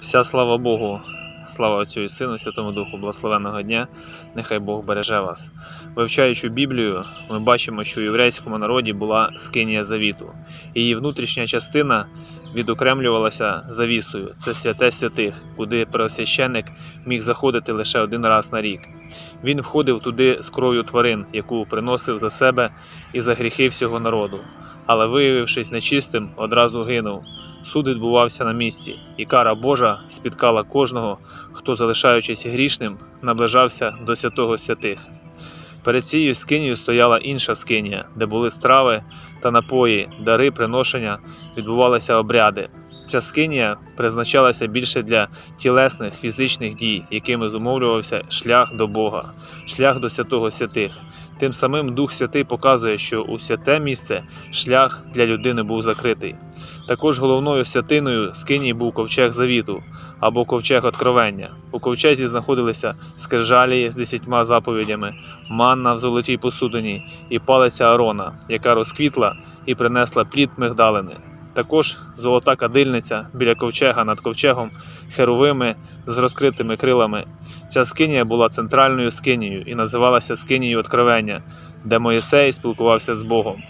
Вся слава Богу, слава Отцю і Сину, Святому Духу, благословенного дня, нехай Бог береже вас. Вивчаючи Біблію, ми бачимо, що у єврейському народі була скинія завіту. Її внутрішня частина відокремлювалася завісою. Це святе святих, куди преосвященник міг заходити лише один раз на рік. Він входив туди з кров'ю тварин, яку приносив за себе і за гріхи всього народу. Але, виявившись нечистим, одразу гинув. Суд відбувався на місці, і кара Божа спіткала кожного, хто, залишаючись грішним, наближався до святого святих. Перед цією скинією стояла інша скинія, де були страви та напої, дари, приношення, відбувалися обряди. Ця скинія призначалася більше для тілесних фізичних дій, якими зумовлювався шлях до Бога, шлях до святого святих. Тим самим Дух Святий показує, що у святе місце шлях для людини був закритий. Також головною святиною скинії був ковчег завіту або ковчег откровення. У ковчезі знаходилися скрижалі з десятьма заповідями, манна в золотій посудині і палиця Арона, яка розквітла і принесла плід мигдалини. Також золота кадильниця біля ковчега над ковчегом, херовими з розкритими крилами. Ця скинія була центральною скинією і називалася скинією откровення, де Моїсей спілкувався з Богом.